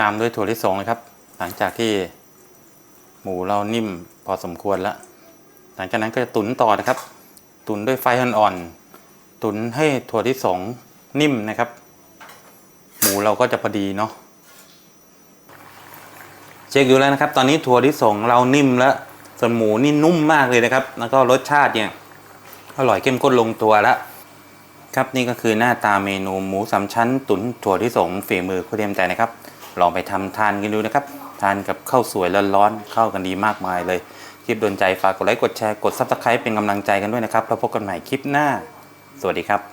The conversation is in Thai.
ตามด้วยถั่วลิสงนะครับ หลังจากที่หมูเรานิ่มพอสมควรแล้ว หลังจากนั้นก็จะตุ๋นต่อนะครับ ตุ๋นด้วยไฟอ่อนๆตุ๋นให้ถั่วลิสงนิ่มนะครับ หมูเราก็จะพอดีเนาะเช็คดูแล้วนะครับ ตอนนี้ถั่วลิสงเรานิ่มแล้วส่วนหมูนี่นุ่มมากเลยนะครับ แล้วก็รสชาติเนี่ยอร่อยเข้มข้นลงตัวแล้วครับนี่ก็คือหน้าตาเมนูหมูสามชั้น ตุ๋นถั่วที่สงฝีมือคุณเทียมใจนะครับ ลองไปทำทานกันดูนะครับ ทานกับข้าวสวยร้อนๆเข้ากันดีมากมายเลย คลิปโดนใจฝากกดไลค์กดแชร์กดซับสไครป์เป็นกำลังใจกันด้วยนะครับแล้วพบกันใหม่คลิปหน้า สวัสดีครับ